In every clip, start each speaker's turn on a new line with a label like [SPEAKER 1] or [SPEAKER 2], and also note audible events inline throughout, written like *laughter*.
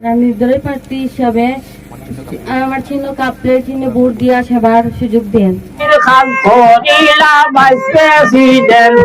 [SPEAKER 1] নির্দলীয় প্রার্থী হিসাবে আমার চিহ্ন কাপলের চিহ্ন ভোট দিয়া সেবার সুযোগ দেন।
[SPEAKER 2] প্রেসিডেন্ট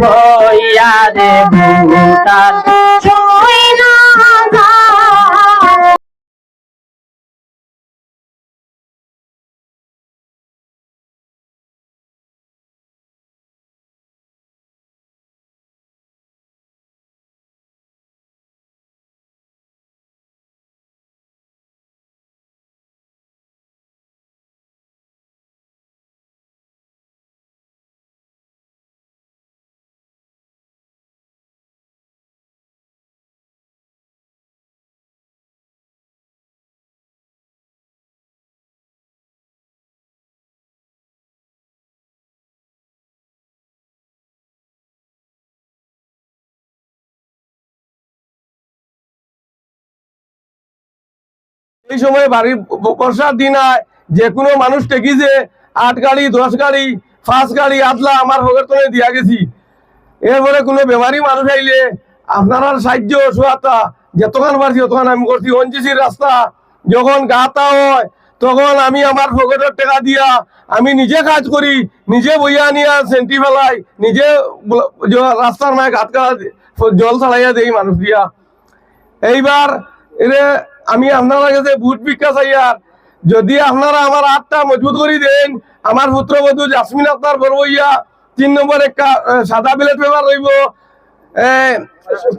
[SPEAKER 3] এই সময় বাড়ির বর্ষার দিন আয়, যে কোনো মানুষ টেকি যে আট গাড়ি, দশ গাড়ি, পাঁচ গাড়ি, আদলা আমার ভোগের দিয়া গেছি। এরপরে কোনো বেমারি মানুষ আইলে আপনারা সাহায্য, সহায়তা যতক্ষণ পারছি ততক্ষণ আমি করছি। অঞ্চিসির রাস্তা, যখন গাতা হয়, তখন আমি আমার পকেটের টাকা দিয়া আমি নিজে কাজ করি, নিজে বইয়া নিয়া সেন্টি ফেলাই, নিজে রাস্তার মায় গাত জল ছাড়াইয়া দেই মানুষ দিয়া। এইবার এরে আমি আপনারা কাছে বুট ভিক্ষা চাইয়ার যদি আপনারা আমার হাতটা মজবুত করে দেন, আমার পুত্রবধূ জাসমিন আক্তার বড়বইয়া তিন নম্বর সাদা ব্যালেট পেপার রইব।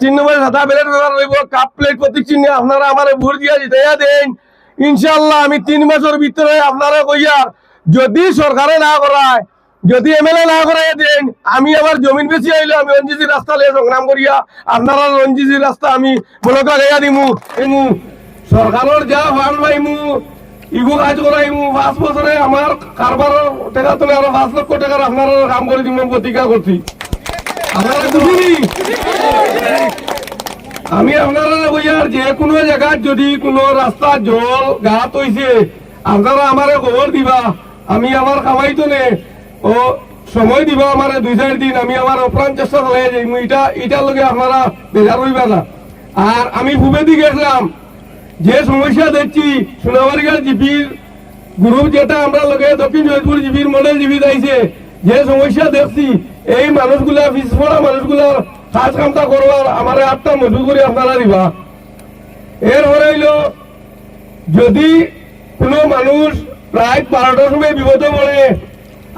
[SPEAKER 3] তিন নম্বরে সাদা ব্যালেট পেপার রইব কাপ প্লেট প্রতীক চিহ্নে আপনারা আমার ভোট দিয়া জিতাইয়া দেন। ইনশাল্লাহ আমি তিন মাসের ভিতরে আপনারা কইয়ার যদি সরকারে না করায়, যদি এমএলএ না করাই দেন, আমি আবার জমিন বেশি আইলে আমি রঞ্জিতি রাস্তা লিয়ে সংগ্রাম করিয়া, আপনারা রঞ্জিতি রাস্তা আমি বলক লাগাইয়া দিমু। সরকারের যা ফান্ড পাইমু ইগু কাজ করাইমু পাঁচ বছরে আমার কারবারের টাকা তুলে আরও পাঁচ লক্ষ টাকার আপনারা কাম করে দিব প্রতিজ্ঞা করছি আমি আপনারা বইয়ার যে কোনো জায়গায় যদি কোনো রাস্তা জল গাত হইছে আপনারা আমারে খবর দিবা, আমি আমার কামাইতো নে ও সময় দিবা আমারে দুই চার দিন, আমি আমার অপ্রাণ চেষ্টা চালাই যাই এটা এটার লগে আপনারা বেজার হইবা না আর আমি ভূপেদি গেছিলাম যে সমস্যা দেখছি সোনাবাড়িয়ার জিপির গ্রুপ যেটা আমরা লগে দক্ষিণ জয়পুর জিপির মডেল জিপি যাইছে, যে সমস্যা দেখছি, এই মানুষগুলা পিছপড়া মানুষগুলার কাজ কামটা করবার আমার আটটা মজুর করে আপনারা দিবা। এর হইল, যদি কোনো মানুষ প্রায় বারোটার সময় বিপদে পড়ে,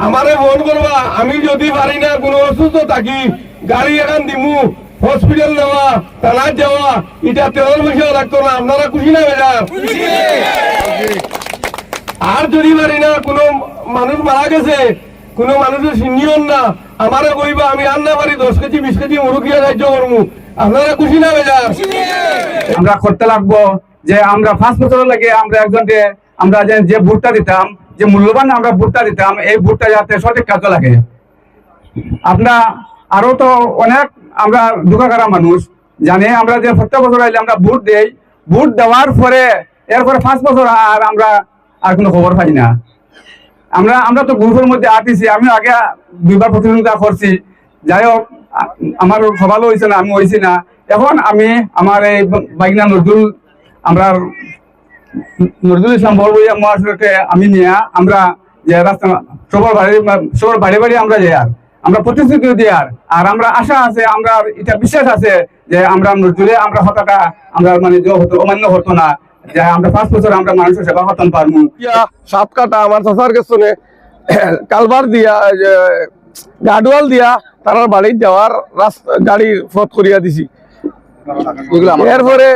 [SPEAKER 3] আমারে ফোন করবা, আমি যদি পারি না, কোনো অসুস্থ থাকি, গাড়ি এখন দিমু হসপিটাল নেওয়া থানার যাওয়া এটা তেলের পয়সা লাগতো না। আপনারা খুশি না বেজার আর যদি পারি না, কোনো মানুষ মারা গেছে, কোনো মানুষের সিনিয়র না আমারে কইবা, আমি আর না পারি, দশ কেজি, বিশ কেজি মুরুকিয়া সাহায্য করব আপনারা খুশি না বেজার
[SPEAKER 4] আমরা করতে লাগবো যে আমরা পাঁচ বছর লাগে আমরা একজনকে, আমরা যে ভোটটা দিতাম, যে মূল্যবান আমরা ভোটটা দিতাম, এই ভোটটা যাতে সঠিক কাজে লাগে। আমরা আরও তো অনেক আমরা দুঃখাকারা মানুষ, জানে আমরা যে প্রত্যেক বছর আইলে আমরা ভোট দেই। ভোট দেওয়ার পরে, এরপরে পাঁচ বছর আর আমরা আর কোনো খবর পাই না। আমরা আমরা তো গ্রুপের মধ্যে আটিছি আমি আগে দুইবার প্রতিযোগিতা করছি। যাই হোক, আমার সবালো হয়েছে না, আমি হয়েছি না। এখন আমি আমার এই বাইকনা নজরুল, আমরা নজরুল ইসলাম বড়বইয়া মহাসড়কে আমি নিয়ে আমরা যে রাস্তা, সবার বাড়ি সবার বাড়ি বাড়ি আমরা যাই আর। আমরা প্রতিশ্রুতি দিই আর। আর আমরা আশা আছে আমরা এটা বিশ্বাস আছে যে আমরা নজরুলে আমরা হতাটা আমরা মানে যে হতো অমান্য হতো না। যে আমরা পাঁচ বছর আমরা মানুষের সেবা হতাম পারব
[SPEAKER 3] সাত কাটা আমার চাচার গেছনে কালবার দিয়া গাডওয়াল দিয়া তার বাড়ির যাওয়ার রাস্তা গাড়ির পথ করিয়া দিছি। এরপরে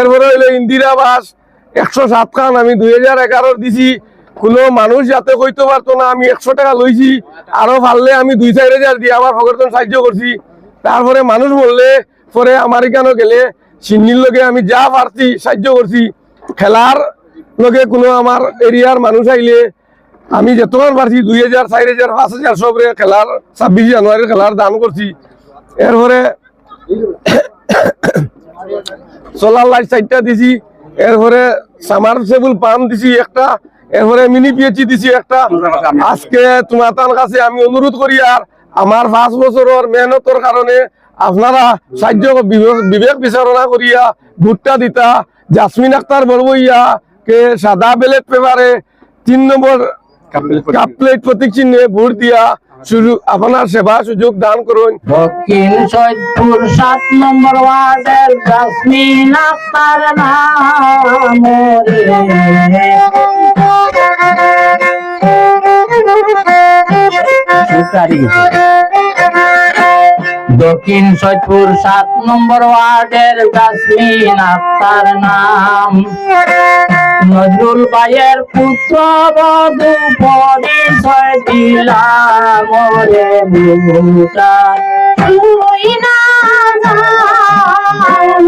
[SPEAKER 3] এরপরে হইল ইন্দিরা বাস একশো সাত খান আমি দুই হাজার এগারোর দিছি। কোনো মানুষ যাতে কইতে পারতো না, আমি একশো টাকা লইছি, আরও পারলে আমি দুই চার হাজার দিয়ে আমার ভগতন সাহায্য করছি। তারপরে মানুষ বললে পরে আমার এখানে গেলে, সিন্নির লগে আমি যা পারছি সাহায্য করছি। খেলার লগে কোনো আমার এরিয়ার মানুষ আইলে, আমি যতক্ষণ পারছি, দুই হাজার, চার হাজার, পাঁচ হাজার সবরে খেলার, ছাব্বিশ জানুয়ারির খেলার দান করছি। এরপরে *coughs* সোলার লাইট চারটা দিছি, এরপরে সামারসেবল পাম্প দিছি একটা এরপরে মিনি পিএচি দিছি একটা। আজকে তোমার কাছে আমি অনুরোধ করি আর আমার পাঁচ বছরের মেহনতর কারণে আপনারা সাহায্য বিবেক- বিচারণা করিয়া ভুট্টা দিতা, জাসমিন আক্তার বড়বইয়া কে সাদা ব্যালট পেপারে তিন নম্বর কাপ প্লেট প্রতীক চিহ্নে ভোট দিয়া আপনার সেবা সুযোগ দান করুন।
[SPEAKER 2] দক্ষিণ জাসমিন আক্তার নাম। রে। দক্ষিণ সৈদপুর সাত নম্বর ওয়ার্ডের জাসমিন আক্তার নাম। নজরুল ভাইয়ের পুত্র বধু পরিচয় দিলাম রে বুটা তুই না মাইয়াইন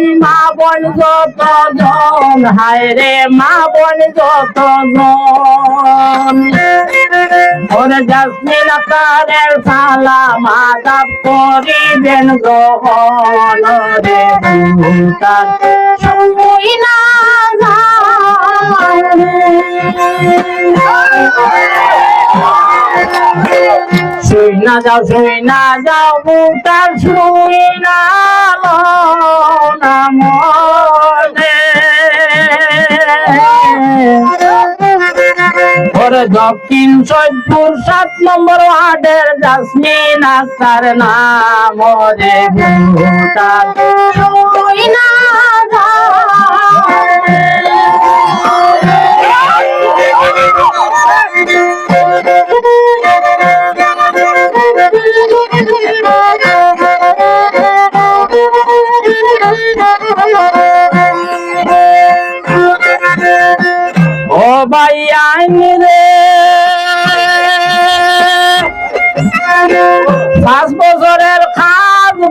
[SPEAKER 2] ভাই মা বোন যত জন, হায় রে মা বোন যত জন। ওরে জাসমিন আকারের সালা মাদাব করিবেন গ্রহণ রে। ভূতার সময় না শুই না যাও শুই না যাও ভূতার শুই না দক্ষিণ সৈদপুর সাত নম্বর ওয়ার্ডের জাসমিন আক্তার নাম ওরে ভূতার শুই না ও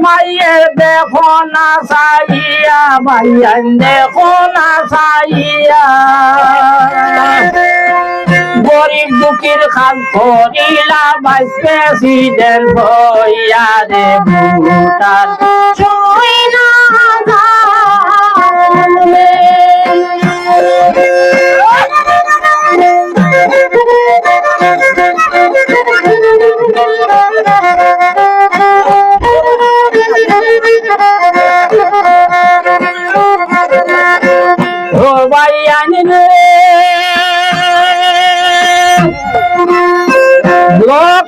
[SPEAKER 2] মাইয়ের দেখো না সাইয়া আইন দেখো না সাইয়া। গরিব দুঃখীর খান করিলা ভাইস প্রেসিডেন্ট হইয়া রে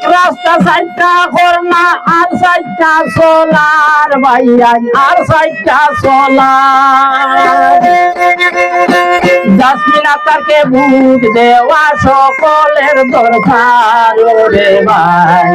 [SPEAKER 2] রাস্তা সাইডটা করনা আর সাইডটা সোলার বাইরাই আর সাইডটা সোলার। জাসমিনা তাকে ভূত দেওয়া সকলের দরকার রে ভাই